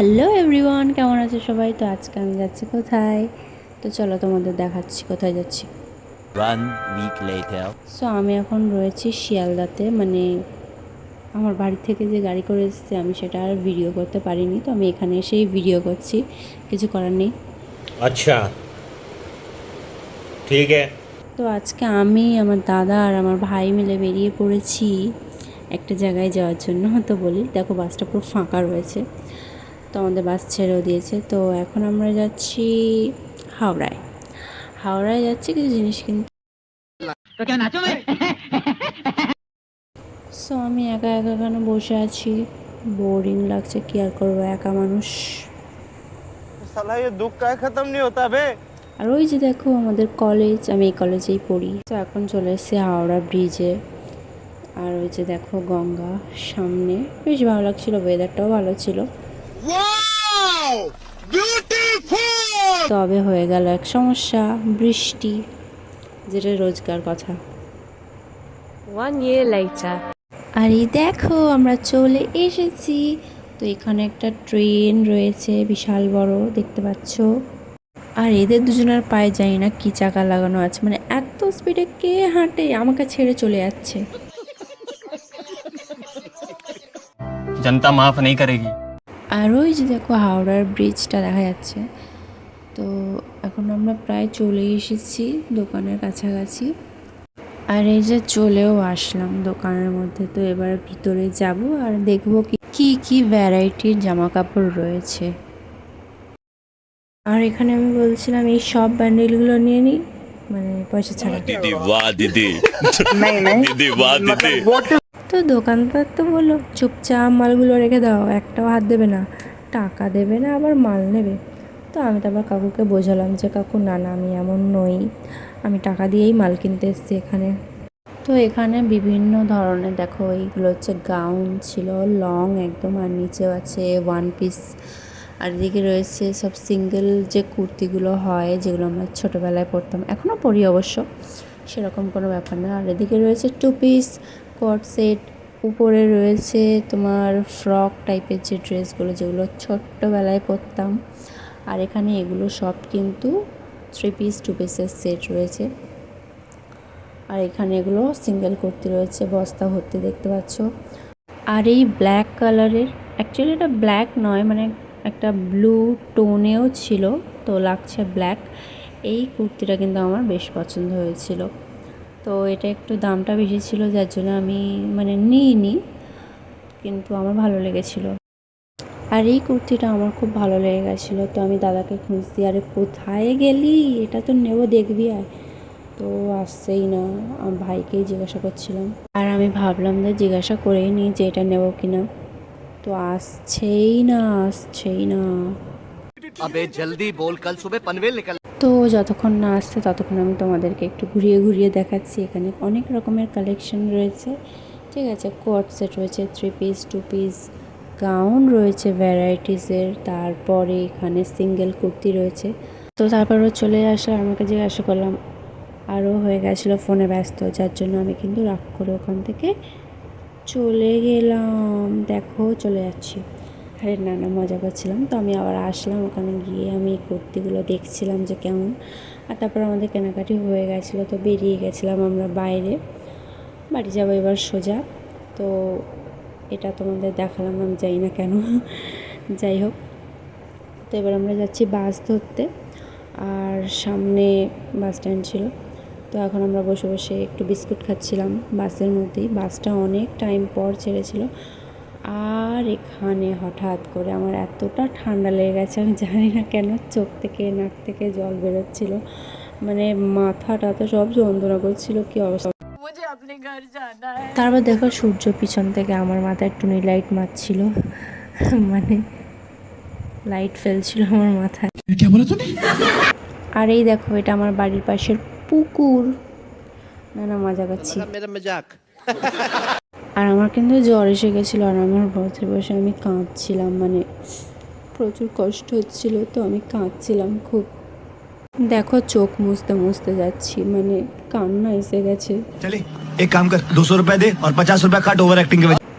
Hello everyone কেমন আছে সবাই? তো আজকে আমি যাচ্ছি কোথায়? তো চলো তোমাদের দেখাচ্ছি কোথায় যাচ্ছি। সো আমি এখন রয়েছি শিয়ালদাতে মানে আমার বাড়ি থেকে যে গাড়ি করে এসেছে আমি সেটা আর ভিডিও করতে পারিনি তো আমি এখানে এসেই ভিডিও করছি। কিছু করার নেই। আচ্ছা। ঠিক তো আজকে আমি আমার দাদা আর আমার ভাই মিলে বেরিয়ে পড়েছি একটা জায়গায় যাওয়ার জন্য তো বলি দেখো বাসটা পুরো ফাঁকা রয়েছে। তো আমাদের বাস ছেড়েও দিয়েছে। তো এখন আমরা যাচ্ছি হাওড়ায়। হাওড়ায় যাচ্ছি কিছু জিনিস কিন্তু সো আমি একা একা কেন বসে আছি? বোরিং লাগছে কি আর করব একা মানুষ। আর ওই যে দেখো আমাদের কলেজ আমি এই কলেজেই পড়ি। তো এখন চলে এসেছি হাওড়া ব্রিজে আর ওই যে দেখো গঙ্গা সামনে। বেশ ভালো লাগছিল ওয়েদারটাও ভালো ছিল। তবে হয়ে গেল এক সমস্যা বৃষ্টি যেটা রোজকার কথা। আর এই দেখো আমরা চলে এসেছি। তো এখানে একটা ট্রেন রয়েছে বিশাল বড় দেখতে পাচ্ছ। আর এদের দুজনের পায়ে যাই না কি চাকা লাগানো আছে। মানে এত স্পিডে কে হাঁটে আমাকে ছেড়ে চলে যাচ্ছে। জনতা মাফ নেই করেগি আর ওই যে দেখো হাওড়ার ব্রিজটা দেখা যাচ্ছে। তো এখন আমরা প্রায় চলে এসেছি দোকানের কাছাকাছি। আর এই যে চলেও আসলাম দোকানের মধ্যে। তো এবার ভিতরে যাব আর দেখব কি কি কি ভ্যারাইটির জামা কাপড় রয়েছে। আর এখানে আমি বলছিলাম এই সব ব্যান্ডেলগুলো নিয়ে নিই। মানে পয়সা ছাড়া। wow, Didi. Didi, wow, Didi. তো দোকানদার তো বলল, চুপচাপ মালগুলো রেখে দাও, একটাও হাত দেবে না। টাকা দেবে না, আবার মাল নেবে? তো আমি তো আবার কাকুকে বোঝালাম যে, কাকু, না না, আমি এমন নই। আমি টাকা দিয়েই মাল কিনতে এসেছি এখানে। তো এখানে বিভিন্ন ধরনের, দেখো, এইগুলো হচ্ছে গাউন ছিল, লং একদম, আর নিচেও আছে ওয়ান পিস আর এদিকে রয়েছে সব সিঙ্গেল যে কুর্তিগুলো হয়, যেগুলো আমরা ছোটোবেলায় পরতাম, এখনও পরি অবশ্য, সেরকম কোনো ব্যাপার না। আর এদিকে রয়েছে টু পিস কোট সেট, উপরে রয়েছে তোমার ফ্রক টাইপের যে ড্রেসগুলো যেগুলো ছোট্টবেলায় পরতাম। আর এখানে এগুলো সব কিন্তু থ্রি পিস টু পিসের সেট রয়েছে। আর এখানে এগুলো সিঙ্গেল কুর্তি রয়েছে, বস্তা, ভর্তি দেখতে পাচ্ছ। আর এই ব্ল্যাক কালারের অ্যাকচুয়ালি এটা ব্ল্যাক নয় মানে একটা ব্লু টোনেও ছিল, তো লাগছে ব্ল্যাক এই কুর্তিটা কিন্তু আমার বেশ পছন্দ হয়েছিল। তো এটা একটু দামটা বেশি ছিল, যার জন্য আমি মানে নিইনি, কিন্তু আমার ভালো লেগেছিল। আর এই কুর্তিটা আমার খুব ভালো লেগে গেছিল, তো আমি দাদাকে খুঁজছি, আরে কোথায় গেলি? এটা তো নেব, দেখবি আর তো আসছেই না, আমার ভাইকেই জিজ্ঞাসা করছিলাম। আর আমি ভাবলাম যে জিজ্ঞাসা করেই নিই যে এটা নেব কিনা। তো আসছেই না আসছেই না। জলদি বল, কাল সুবে পনভেল নিকল তো যতক্ষণ না আসছে ততক্ষণ আমি তোমাদেরকে একটু ঘুরিয়ে ঘুরিয়ে দেখাচ্ছি। এখানে অনেক রকমের কালেকশন রয়েছে। ঠিক আছে কোট সেট রয়েছে three piece two piece gown রয়েছে ভ্যারাইটিসের তারপরে এখানে সিঙ্গেল কুর্তি রয়েছে। তো তারপরও চলে আসলে আমাকে জিজ্ঞাসা করলাম আরও হয়ে গেছিল ফোনে ব্যস্ত, যার জন্য আমি কিন্তু রাগ করে ওখান থেকে চলে গেলাম। দেখো, চলে যাচ্ছি। আরে না না, মজা করছিলাম। তো আমি আবার আসলাম ওখানে গিয়ে। আমি কুর্তিগুলো দেখছিলাম যে কেমন। আর তারপর আমাদের কেনাকাটি হয়ে গেছিল, তো বেরিয়ে গেছিলাম আমরা বাইরে। বাড়ি যাব এবার সোজা। তো এটা তোমাদের দেখালাম, আমি যাই না কেন। যাই হোক। তো এবার আমরা যাচ্ছি বাস ধরতে। আর সামনে বাস স্ট্যান্ড ছিল। তো এখন আমরা বসে বসে একটু বিস্কুট খাচ্ছিলাম বাসের মধ্যেই। বাসটা অনেক টাইম পর ছেড়েছিল। আর এখানে হঠাৎ করে আমার এতটা ঠান্ডা লেগে গেছে আমি জানি না কেন চোখ থেকে নাক থেকে জল বেরোচ্ছিল। মানে মাথাটা তো সব যন্ত্রণা করছিল কি অবস্থা? তারপর দেখো সূর্য পিছন থেকে আমার মাথায় টুনি লাইট মারছিল। মানে লাইট ফেলছিল আমার মাথায়। আর এই দেখো এটা আমার বাড়ির পাশের পুকুর। না না মজা করছি। আর আমার কিন্তু জ্বর এসে গেছিল আর আমার বসে বসে আমি কাঁদছিলাম মানে প্রচুর কষ্ট হচ্ছিল তো আমি কাঁদছিলাম খুব। দেখো চোখ মুছতে মুছতে যাচ্ছি মানে কান্না এসে গেছে। দুশো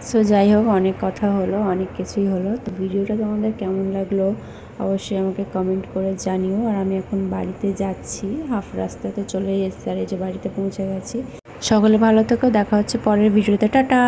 সো যাই হোক অনেক কথা হলো অনেক কিছুই হলো। তো ভিডিওটা তোমাদের কেমন লাগল অবশ্যই আমাকে কমেন্ট করে জানিও। আর আমি এখন বাড়িতে যাচ্ছি হাফ রাস্তাতে চলে এসছি আর এই যে বাড়িতে পৌঁছে গেছি। সকলে ভালো থেকো দেখা হচ্ছে পরের ভিডিওতে। টাটা!